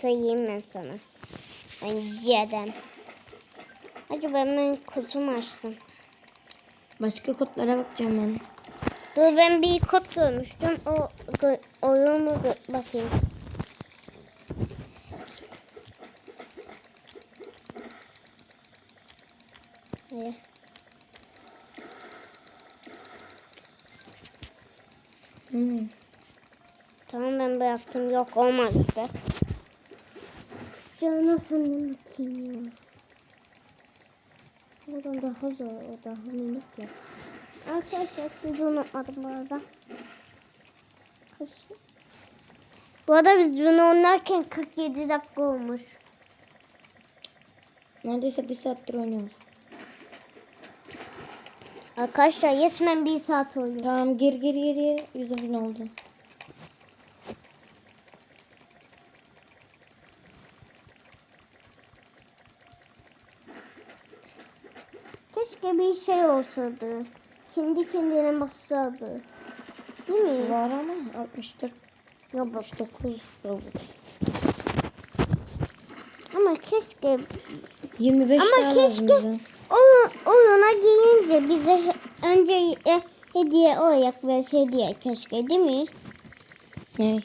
Söyleyeyim ben sana. Ben yedim. Acaba ben kutumu açtım. Başka kodlara bakacağım ben. Dur ben bir kod görmüştüm. O oyunu gö- bakayım. Hayır. Hmm. Tamam ben bu yaptım. Yok olmadı işte. Canına senden bakayım ya. Oradan daha zor. O daha minik ya. Arkadaşlar sizi unutmadım bu arada. Kaç- Bu arada biz bunu oynarken 47 dakika olmuş. Neredeyse bir saattir oynuyoruz. Arkadaşlar resmen bir saat oynuyor. Tamam gir gir gir gir. Yüzde bin oldu. Keşke bir şey olsaydı. Kendi kendine bassaydı. Değil mi? Var ama 64 Yok bak. 69 Robux. Ama keşke 25 Ama daha lazım keşke- bize. o oyuna gelince bize önce e, hediye olarak verse hediye keşke değil mi? Ne?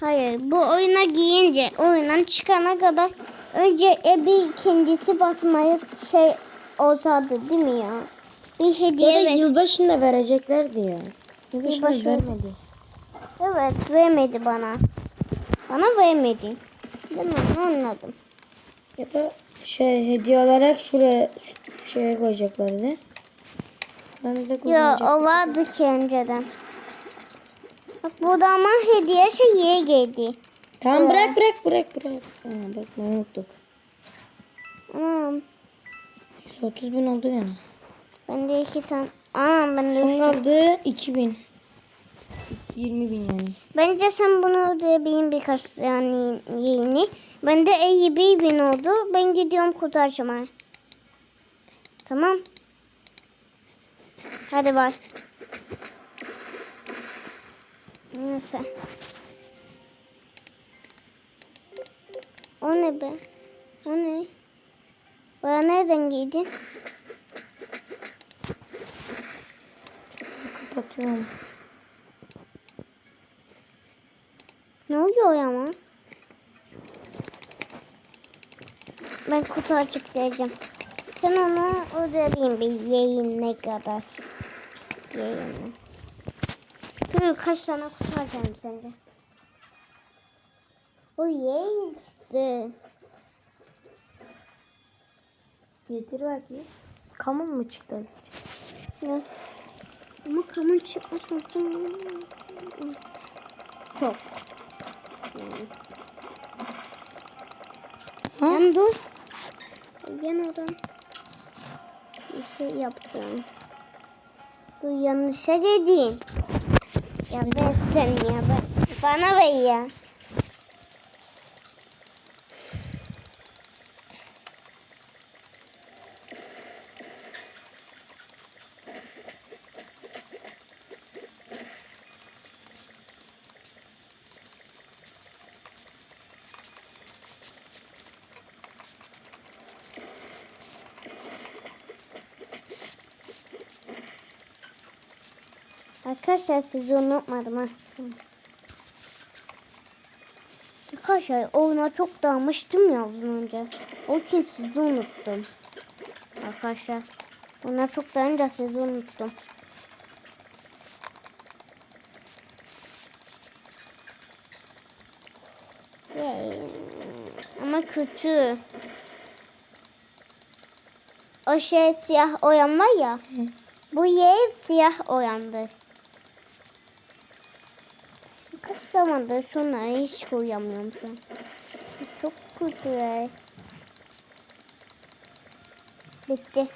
Hayır bu oyuna giyince oyundan çıkana kadar önce e, bir kendisi basmayı şey olsaydı değil mi ya? Bir hediye ver. yılbaşında vereceklerdi ya. Yılbaşında Yılbaşı- vermedi. Evet vermedi bana. Bana vermedi. Ben onu anladım. Ya da şey hediye olarak şuraya şu şeye koyacaklardı. Ben de Ya o vardı ki önceden. Bak burada ama hediye şeye geldi. Tamam bırak bırak bırak bırak. Ha, bırakmayı unuttuk. Anam. 130 bin oldu yani. Bende iki tane. Aa ben de Son kaldı 2000. 20 bin yani. Bence sen bunu ödeyebilin birkaç yani yeni. Bende 51 bin oldu. Ben gidiyorum açmaya. Tamam. Hadi bay. Neyse. O ne be? O ne? Bana nereden giydin? Kapatıyorum. Ne oluyor ama? Ben kutu açıklayacağım. Sen onu ödeyebilin bir yayın ne kadar? Yayını. Hı, kaç tane kutu açalım sence? O yayındı. Getir belki. Kamun mu çıktı? Ne? Ama kamun çıkmasın. Çok. Ha? Yan dur. Yan oradan. Bir şey yaptım. Dur yanlışa gidin. Ya ben sen ya ben. Bana ver ya. Arkadaşlar sizi unutmadım. Arkadaşlar oyuna çok dalmıştım ya az önce. O için sizi unuttum. Arkadaşlar. Ona çok dalınca sizi unuttum. Yay. Ama kötü. O şey siyah oyan var ya. Bu yer siyah oyandı. Kaç zamandır şunları hiç koyamıyorum şu an. Çok kötü. Bitti.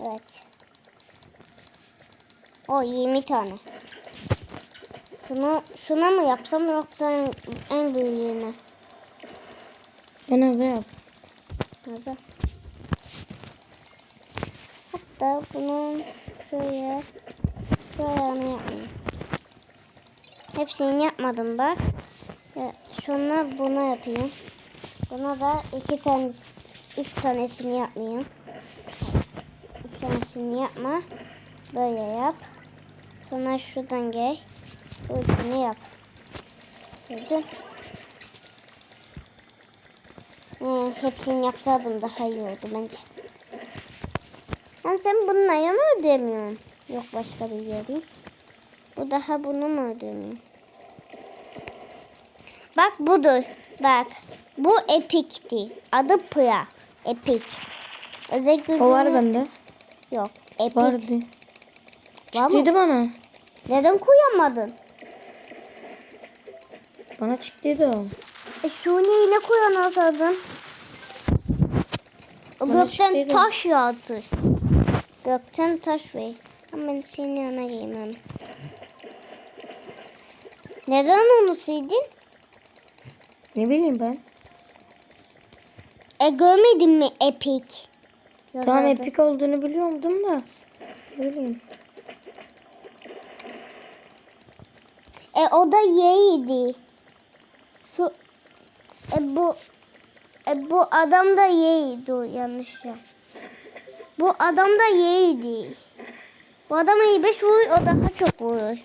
Evet. O 20 tane. Şunu şuna mı yapsam yoksa en, en büyüğüne? En az yap. Nasıl? Hatta bunu şöyle şöyle yapmayayım. Hepsini yapmadım bak. Sonra bunu yapayım. Buna da iki tane, üç tanesini yapmayayım. Üç tanesini yapma. Böyle yap. Sonra şuradan gel. Öbürünü yap. Gördün? Ee, hepsini yapsaydım daha iyi oldu bence. Yani sen bununla ya mı ödemiyorsun? Yok başka bir yeri. Bu daha bunu mu ödemiyor? Bak budur. Bak. Bu epikti. Adı Pıra. Epik. Özel O var bende. Yok. Epik. Vardı. Var mı? Çıktıydı bana. Neden koyamadın? Bana çıktıydı o. E şunu ile koyanasadın. O Bana gökten çıktıydı. taş yağdı. Gökten taş ver. Ama ben senin yanına giymem. Neden onu sildin? Ne bileyim ben. E görmedin mi epik? Tamam epik olduğunu biliyordum da. Ne bileyim. E o da Y'ydi. Şu e bu e bu adam da Y'ydi yanlış ya. Bu adam da Y'ydi. Bu iyi beş vuruyor o daha çok vurur.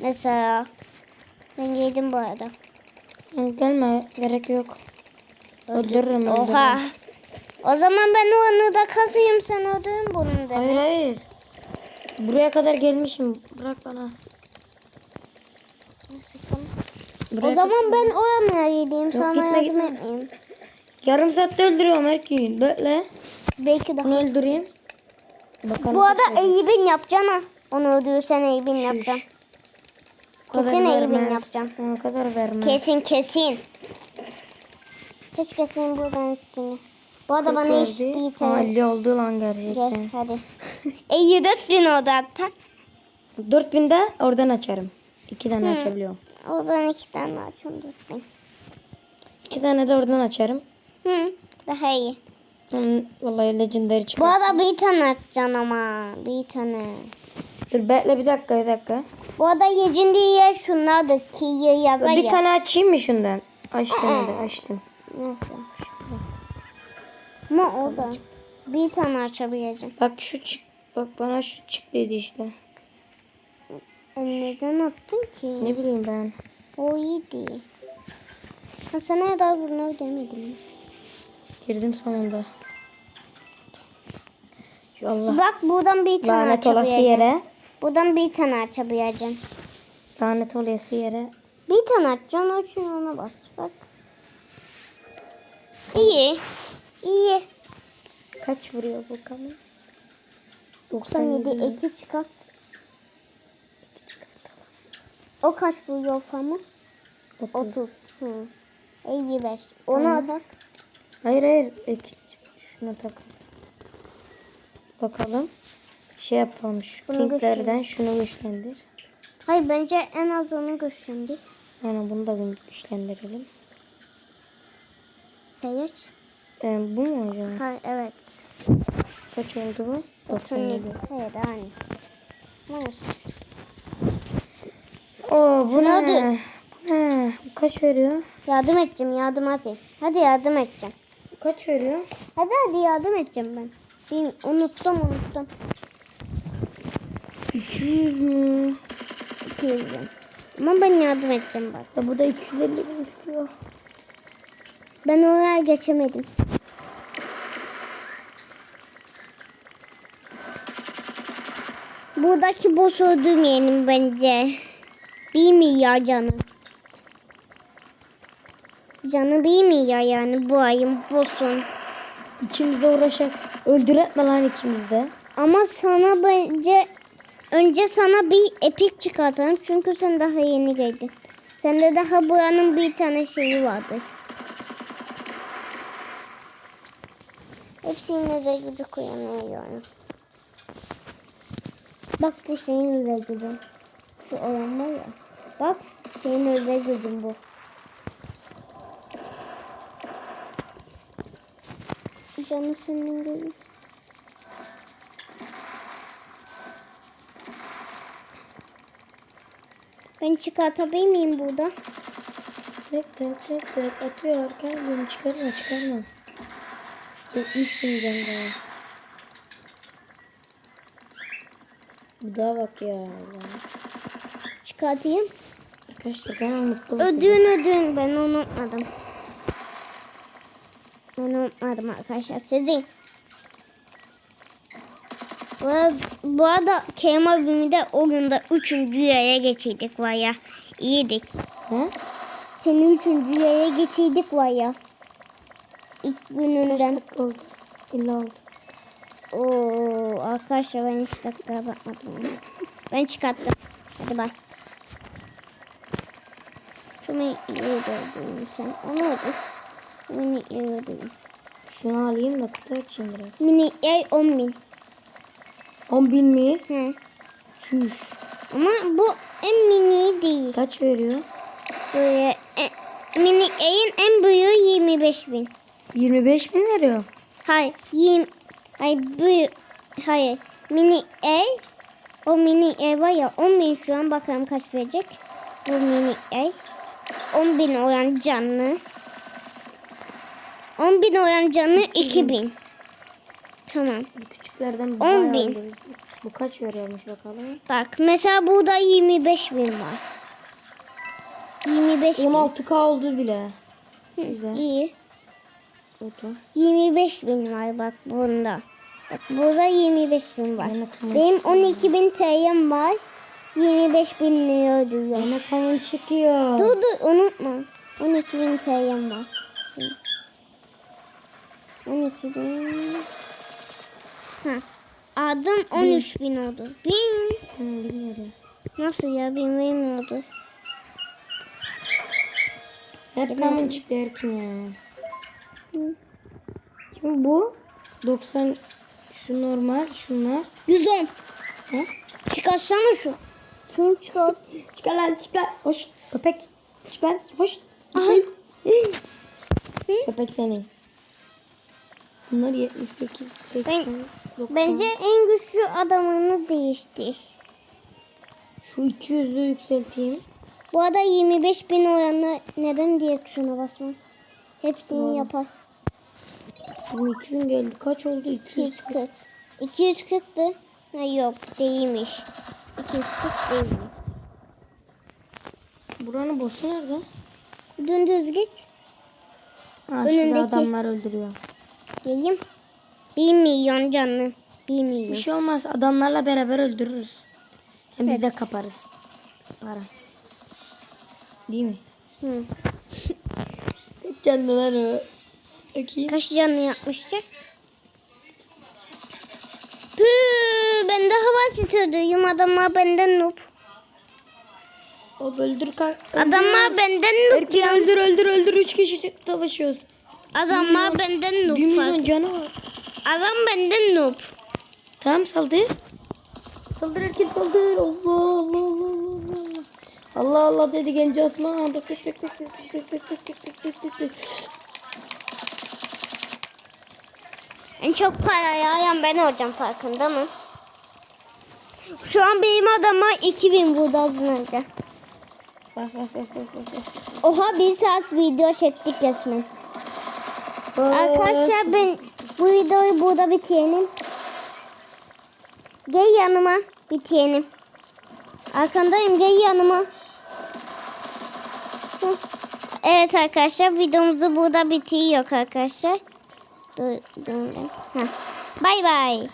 Mesela ben yedim bu arada. Gelme gerek yok. Öldürürüm Oha. öldürürüm. O zaman ben onu da kasayım sen öldürün bunu da. Hayır hayır. Buraya kadar gelmişim. Bırak bana. Buraya O zaman ben o yana yediğim sana gitme, yardım gitme. etmeyeyim. Yarım saatte öldürüyorum Erkin. Böyle. Belki daha. Bunu öldüreyim. Bakalım. Bu arada. Eyüp'ün yapacaksın ha. Onu öldürürsen Eyüp'ün Şuş. yapacaksın. Kesin Eyüp'ün vermez. yapacaksın. O kadar vermez. Kesin kesin. Keşke senin buradan gittiğini. Bu arada bana iş tane. 50 oldu lan Gel gerçekten. hadi. Eyüp dört bin oldu hatta. 4000 de oradan açarım. İki tane açabiliyorum. Oradan iki tane açıyorum dört bin. İki tane de oradan açarım. Hı, daha iyi. Hmm, vallahi legendary Bu çıkıyor. arada bir tane açacaksın ama. Bir tane. Dur bekle bir dakika bir dakika. Bu arada yedinci yer şunlardır ki yazar Bir ya. tane açayım mı şundan? Açtım hadi açtım. Nasıl? Ama o da. Bir tane açabileceğim. Bak şu çık. Bak bana şu çık dedi işte. E neden attın ki? Ne bileyim ben. O iyiydi. Ha sana da bunu demedim. Girdim sonunda. Şu Allah Bak buradan bir tane lanet olası açabileceğim. yere. Buradan bir tane açabileceğim. Lanet olası yere. Bir tane açacaksın o için ona bas. Bak. İyi. İyi. Kaç vuruyor bu kamera? 97 2 çıkart. O kaç vuruyor fama? 30. 30. Hı. İyi ver. Onu atak. Hayır hayır. Ek- Şuna tak. Bakalım. Şey yapalım. Şu Bunu şunu güçlendir. Hayır bence en az onu güçlendir. Yani bunu da güçlendirelim. Sayaç. Ee, bu mu acaba? Ha evet. Kaç oldu bu? 97. 97. Hayır aynı. Maalesef. Oo bu ne? Ne? Bu kaç veriyor? Yardım edeceğim yardım hadi. Hadi yardım edeceğim. Kaç veriyor? Hadi hadi yardım edeceğim ben. Bin, unuttum unuttum. 200 mü? 200 bin. Ama ben yardım edeceğim bak. Ya bu da 250 bin istiyor. Ben oraya geçemedim. Buradaki boss öldürmeyelim bence. Bir milyar canı. Canı bir milyar yani bu ayın boss'un. İkimiz de uğraşak. Öldüretme lan ikimiz de. Ama sana bence önce sana bir epik çıkartalım çünkü sen daha yeni geldin. Sende daha buranın bir tane şeyi vardır. Hepsinin özel gücü kullanıyorum. Bak bu senin gücün. Şu olan var ya. Bak senin gücün bu. Canı senin gücün. Ben çıkartabilir miyim burada? Tık tık tık tık atıyor. Kalbim çıkarma çıkarma. 70 bin daha. Bir daha bak ya. Çıkartayım. Arkadaşlar mutlu oldum. Ödün ödün ben unutmadım. Ben unutmadım arkadaşlar sizi. Bu, bu arada Kerem abimi de o günde üçüncü yere geçirdik var ya. İyiydik. He? Seni üçüncü yere geçirdik var ya. İlk gününden. Dakika oldu. 56. Oo, arkadaşlar ben hiç dakikaya bakmadım. Ben çıkarttım. Hadi bak. Şunu öldürdün sen. Onu öldür. Mini öldürdün. Şunu alayım da kutu açayım biraz. Mini yay 10 bin. 10 bin mi? He. Çüş. Ama bu en mini değil. Kaç veriyor? Böyle e, mini yayın en büyüğü 25 bin. 25 bin veriyor. Hayır. 20, hayır büyük. Hayır. Mini A o mini A var ya 10 bin şu an bakalım kaç verecek. Bu mini A. 10 bin olan canlı. 10 bin olan canlı 2 bin. Tamam. Küçüklerden 10 bayağı bin. Bu kaç veriyormuş bakalım. Bak mesela burada 25 bin var. 25 bin. 26k oldu bile. Hı, Güzel. İyi. Oldu. 25 bin var bak bunda. Bak burada 25 bin var. Benim aklıma Benim 12 bin TL'm var. 25 bin lira ödüyor. Yine kanın çıkıyor. Dur dur unutma. 12 bin TL'm var. 12 bin. Ha. Adım 13 bin oldu. Bin. Hı, bilmiyorum. Nasıl ya bin bin oldu. Hep kanın çıktı Erkin ya. Hı. Şimdi bu 90 şu normal şunlar. 110. He? Çıkarsana şu. Şunu çıkar. Çıkar lan çıkar. Hoş köpek. Çıkar hoş. Köpek senin. Bunlar 78, 80, 90. Bence en güçlü adamını değiştir. Şu 200'ü yükselteyim. Bu arada 25 bin oranı neden diye tuşuna basma. Hepsini yapar. Bu 2000 geldi. Kaç oldu? 200. 240. 240'tı. Ha yok değilmiş. 240 değil. Buranın boss'u nerede? Dümdüz git. Ha, Önündeki. adamlar öldürüyor. Geleyim. 1 milyon canlı. 1 Bir milyon. şey olmaz. Adamlarla beraber öldürürüz. Hem biz de kaparız. Para. Değil mi? Hı. Canlılar o. Bakayım. Kaç canlı yapmıştır? Püü, ben daha var tutuyordum. Adamlar benden noob. O öldür kalk. Adamlar benden noob Erkin ya. öldür öldür öldür. Üç kişi savaşıyoruz. Adamlar benden Bir noob. milyon fark. canı var. Adam benden noob. Tamam saldır. Saldır Erkin saldır. Allah Allah Allah Allah. Allah Allah dedi genç Osman. Tık tık tık tık tık tık tık tık tık tık tık tık tık. En çok parayı alan ben olacağım farkında mı? Şu an benim adama 2000 burada az önce. Oha bir saat video çektik resmen. Arkadaşlar ben bu videoyu burada bitirelim. Gel yanıma bitirelim. Arkandayım gel yanıma. Evet arkadaşlar videomuzu burada bitiyor arkadaşlar. Dur, dur. Bay bay.